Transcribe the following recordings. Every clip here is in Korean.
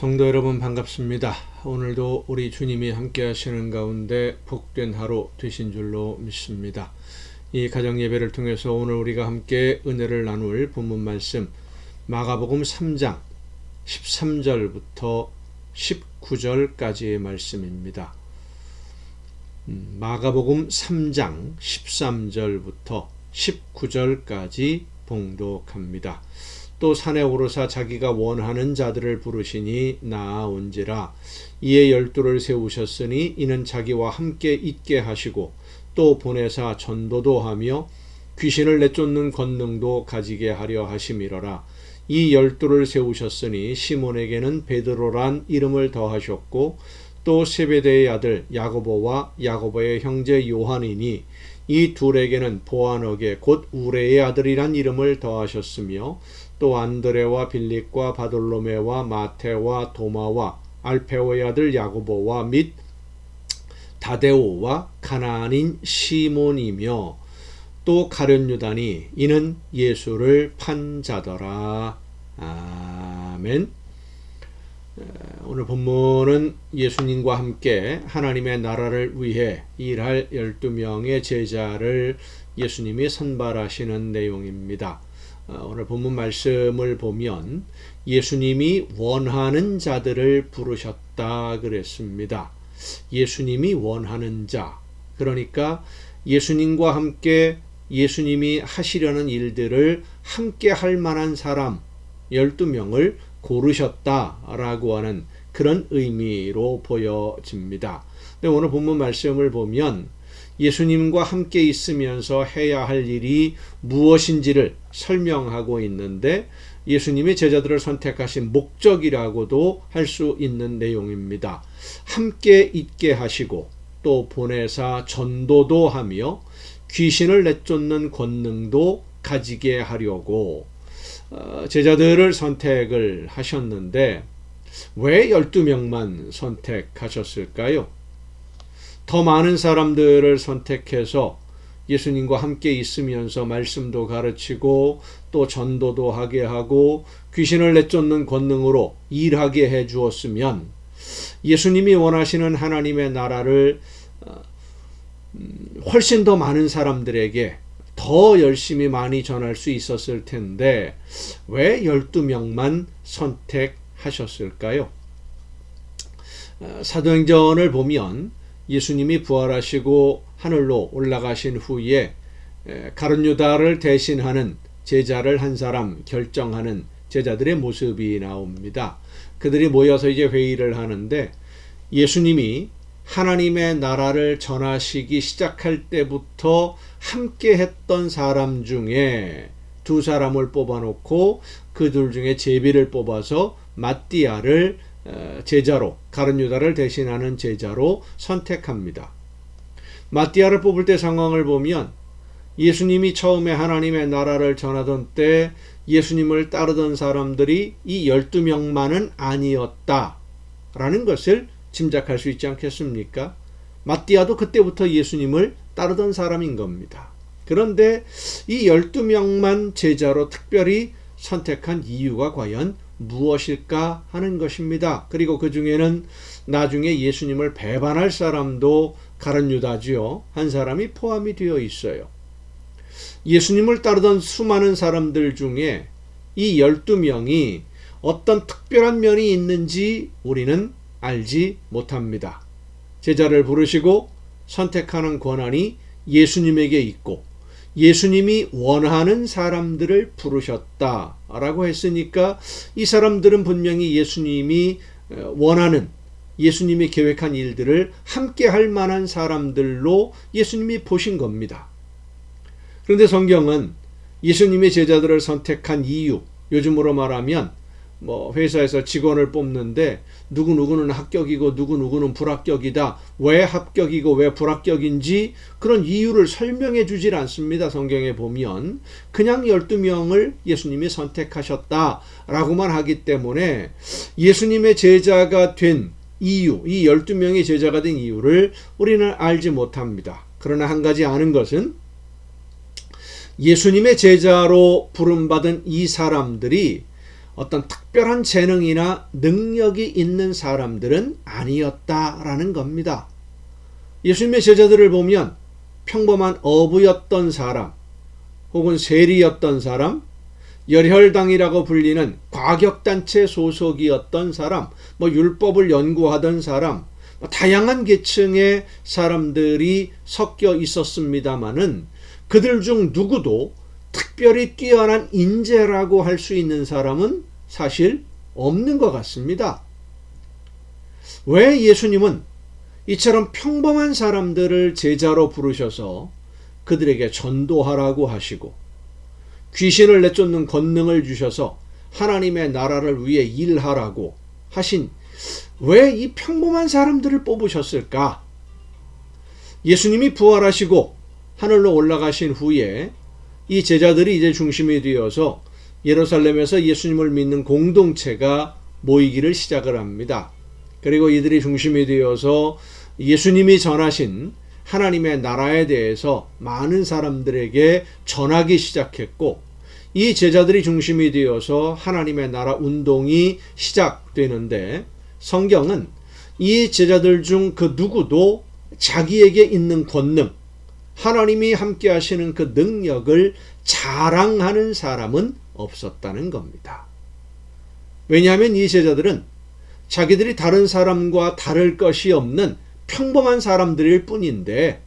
성도 여러분 반갑습니다. 오늘도 우리 주님이 함께 하시는 가운데 복된 하루 되신 줄로 믿습니다. 이 가정 예배를 통해서 오늘 우리가 함께 은혜를 나눌 본문 말씀 마가복음 3장 13절부터 19절까지의 말씀입니다. 음, 마가복음 3장 13절부터 19절까지 봉독합니다. 또 산에 오르사 자기가 원하는 자들을 부르시니 나아온지라. 이에 열두를 세우셨으니 이는 자기와 함께 있게 하시고 또 보내사 전도도 하며 귀신을 내쫓는 권능도 가지게 하려 하심이러라. 이 열두를 세우셨으니 시몬에게는 베드로란 이름을 더하셨고 또 세베대의 아들 야고보와 야고보의 형제 요한이니 이 둘에게는 보아너게 곧 우레의 아들이란 이름을 더하셨으며 또 안드레와 빌립과 바돌로메와 마테와 도마와 알페오의 아들 야고보와 및 다데오와 가나안인 시몬이며 또 가룟 유다니 이는 예수를 판 자더라. 아멘. 오늘 본문은 예수님과 함께 하나님의 나라를 위해 일할 12명의 제자를 예수님이 선발하시는 내용입니다. 어, 오늘 본문 말씀을 보면 예수님이 원하는 자들을 부르셨다 그랬습니다. 예수님이 원하는 자. 그러니까 예수님과 함께 예수님이 하시려는 일들을 함께 할 만한 사람 12명을 고르셨다라고 하는 그런 의미로 보여집니다. 근데 오늘 본문 말씀을 보면 예수님과 함께 있으면서 해야 할 일이 무엇인지를 설명하고 있는데 예수님이 제자들을 선택하신 목적이라고도 할 수 있는 내용입니다. 함께 있게 하시고 또 보내사 전도도 하며 귀신을 내쫓는 권능도 가지게 하려고 어, 제자들을 선택을 하셨는데 왜 12명만 선택하셨을까요? 더 많은 사람들을 선택해서 예수님과 함께 있으면서 말씀도 가르치고 또 전도도 하게 하고 귀신을 내쫓는 권능으로 일하게 해 주었으면 예수님이 원하시는 하나님의 나라를 어, 음, 훨씬 더 많은 사람들에게 더 열심히 많이 전할 수 있었을 텐데 왜 12명만 선택하셨을까요? 어, 사도행전을 보면 예수님이 부활하시고 하늘로 올라가신 후에 가룟 유다를 대신하는 제자를 한 사람 결정하는 제자들의 모습이 나옵니다. 그들이 모여서 이제 회의를 하는데 예수님이 하나님의 나라를 전하시기 시작할 때부터 함께 했던 사람 중에 두 사람을 뽑아놓고 그둘 중에 제비를 뽑아서 마띠아를 어, 제자로 가룟 유다를 대신하는 제자로 선택합니다. 마띠아를 뽑을 때 상황을 보면 예수님이 처음에 하나님의 나라를 전하던 때 예수님을 따르던 사람들이 이 12명만은 아니었다 라는 것을 짐작할 수 있지 않겠습니까? 마띠아도 그때부터 예수님을 따르던 사람인 겁니다. 그런데 이 12명만 제자로 특별히 선택한 이유가 과연 무엇일까 하는 것입니다. 그리고 그 중에는 나중에 예수님을 배반할 사람도 가른 유다지요. 한 사람이 포함이 되어 있어요. 예수님을 따르던 수많은 사람들 중에 이 12명이 어떤 특별한 면이 있는지 우리는 알지 못합니다. 제자를 부르시고 선택하는 권한이 예수님에게 있고 예수님이 원하는 사람들을 부르셨다 라고 했으니까 이 사람들은 분명히 예수님이 어, 원하는 예수님이 계획한 일들을 함께 할 만한 사람들로 예수님이 보신 겁니다. 그런데 성경은 예수님의 제자들을 선택한 이유, 요즘으로 말하면 뭐 회사에서 직원을 뽑는데 누구 누구는 합격이고 누구 누구는 불합격이다. 왜 합격이고 왜 불합격인지 그런 이유를 설명해 주질 않습니다. 성경에 보면 그냥 12명을 예수님이 선택하셨다라고만 하기 때문에 예수님의 제자가 된 이유, 이 12명의 제자가 된 이유를 우리는 알지 못합니다. 그러나 한 가지 아는 것은 예수님의 제자로 부름받은 이 사람들이 어떤 특별한 재능이나 능력이 있는 사람들은 아니었다라는 겁니다. 예수님의 제자들을 보면 평범한 어부였던 사람, 혹은 세리였던 사람, 열혈당이라고 불리는 과격단체 소속이었던 사람, 뭐 율법을 연구하던 사람, 뭐 다양한 계층의 사람들이 섞여 있었습니다마는 그들 중 누구도 특별히 뛰어난 인재라고 할 수 있는 사람은 사실 없는 것 같습니다. 왜 예수님은 이처럼 평범한 사람들을 제자로 부르셔서 그들에게 전도하라고 하시고 귀신을 내쫓는 권능을 주셔서 하나님의 나라를 위해 일하라고 하신 왜 이 평범한 사람들을 뽑으셨을까? 예수님이 부활하시고 하늘로 올라가신 후에 이 제자들이 이제 중심이 되어서 예루살렘에서 예수님을 믿는 공동체가 모이기를 시작을 합니다. 그리고 이들이 중심이 되어서 예수님이 전하신 하나님의 나라에 대해서 많은 사람들에게 전하기 시작했고 이 제자들이 중심이 되어서 하나님의 나라 운동이 시작되는데 성경은 이 제자들 중 그 누구도 자기에게 있는 권능, 하나님이 함께 하시는 그 능력을 자랑하는 사람은 없었다는 겁니다. 왜냐하면 이 제자들은 자기들이 다른 사람과 다를 것이 없는 평범한 사람들일 뿐인데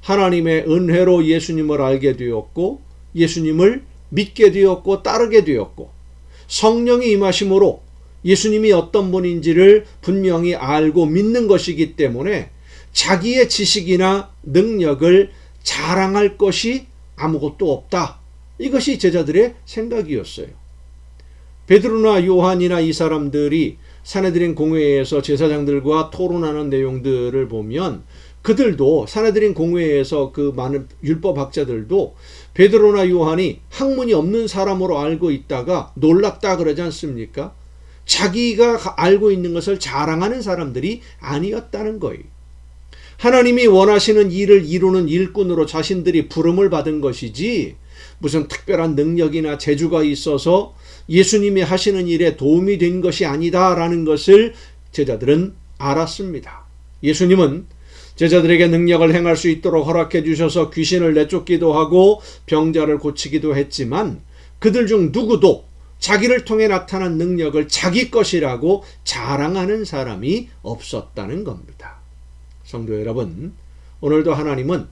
하나님의 은혜로 예수님을 알게 되었고 예수님을 믿게 되었고 따르게 되었고 성령이 임하심으로 예수님이 어떤 분인지를 분명히 알고 믿는 것이기 때문에 자기의 지식이나 능력을 자랑할 것이 아무것도 없다. 이것이 제자들의 생각이었어요. 베드로나 요한이나 이 사람들이 사내들인 공회에서 제사장들과 토론하는 내용들을 보면 그들도 사내들인 공회에서 그 많은 율법학자들도 베드로나 요한이 학문이 없는 사람으로 알고 있다가 놀랍다 그러지 않습니까? 자기가 알고 있는 것을 자랑하는 사람들이 아니었다는 거예요. 하나님이 원하시는 일을 이루는 일꾼으로 자신들이 부름을 받은 것이지 무슨 특별한 능력이나 재주가 있어서 예수님이 하시는 일에 도움이 된 것이 아니다라는 것을 제자들은 알았습니다. 예수님은 제자들에게 능력을 행할 수 있도록 허락해 주셔서 귀신을 내쫓기도 하고 병자를 고치기도 했지만 그들 중 누구도 자기를 통해 나타난 능력을 자기 것이라고 자랑하는 사람이 없었다는 겁니다. 성도 여러분, 오늘도 하나님은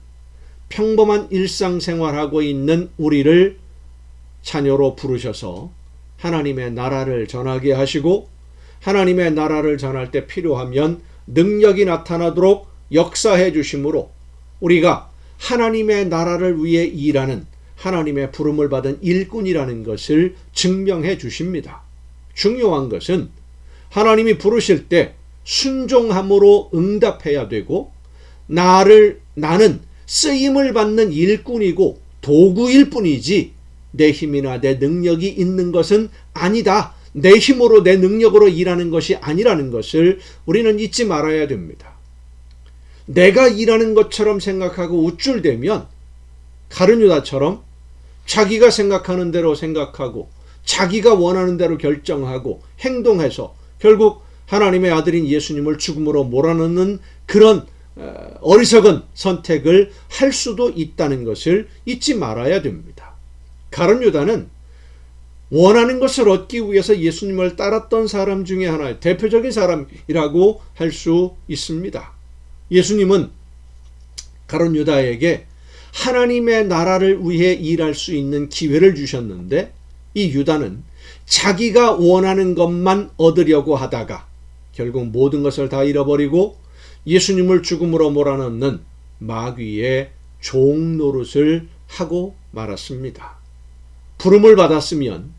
평범한 일상생활하고 있는 우리를 자녀로 부르셔서 하나님의 나라를 전하게 하시고 하나님의 나라를 전할 때 필요하면 능력이 나타나도록 역사해 주심으로 우리가 하나님의 나라를 위해 일하는 하나님의 부름을 받은 일꾼이라는 것을 증명해 주십니다. 중요한 것은 하나님이 부르실 때 순종함으로 응답해야 되고 나를 나는 쓰임을 받는 일꾼이고 도구일 뿐이지 내 힘이나 내 능력이 있는 것은 아니다. 내 힘으로 내 능력으로 일하는 것이 아니라는 것을 우리는 잊지 말아야 됩니다. 내가 일하는 것처럼 생각하고 우쭐대면 가르뉴다처럼 자기가 생각하는 대로 생각하고 자기가 원하는 대로 결정하고 행동해서 결국 하나님의 아들인 예수님을 죽음으로 몰아넣는 그런 어, 어리석은 선택을 할 수도 있다는 것을 잊지 말아야 됩니다. 가론 유다는 원하는 것을 얻기 위해서 예수님을 따랐던 사람 중에 하나의 대표적인 사람이라고 할 수 있습니다. 예수님은 가론 유다에게 하나님의 나라를 위해 일할 수 있는 기회를 주셨는데 이 유다는 자기가 원하는 것만 얻으려고 하다가 결국 모든 것을 다 잃어버리고 예수님을 죽음으로 몰아넣는 마귀의 종 노릇을 하고 말았습니다. 부름을 받았으면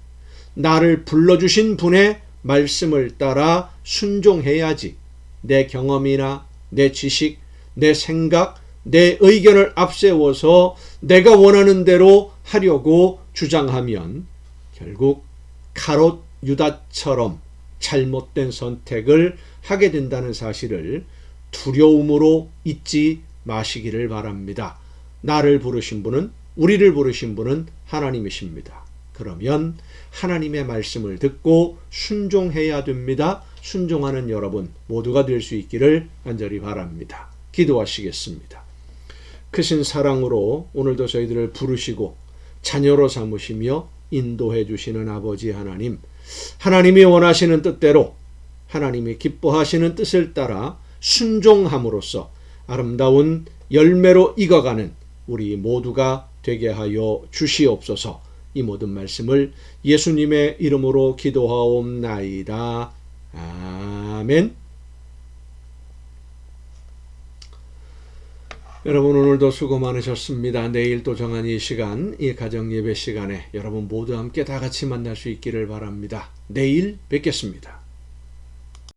나를 불러주신 분의 말씀을 따라 순종해야지 내 경험이나 내 지식, 내 생각, 내 의견을 앞세워서 내가 원하는 대로 하려고 주장하면 결국 가롯 유다처럼 잘못된 선택을 하게 된다는 사실을 두려움으로 잊지 마시기를 바랍니다. 나를 부르신 분은 우리를 부르신 분은 하나님이십니다. 그러면 하나님의 말씀을 듣고 순종해야 됩니다. 순종하는 여러분 모두가 될 수 있기를 간절히 바랍니다. 기도하시겠습니다. 크신 사랑으로 오늘도 저희들을 부르시고 자녀로 삼으시며 인도해 주시는 아버지 하나님, 하나님이 원하시는 뜻대로 하나님이 기뻐하시는 뜻을 따라 순종함으로써 아름다운 열매로 익어가는 우리 모두가 되게 하여 주시옵소서. 이 모든 말씀을 예수님의 이름으로 기도하옵나이다. 아멘. 여러분 오늘도 수고 많으셨습니다. 내일 또 정한 이 시간, 이 가정 예배 시간에 여러분 모두 함께 다 같이 만날 수 있기를 바랍니다. 내일 뵙겠습니다.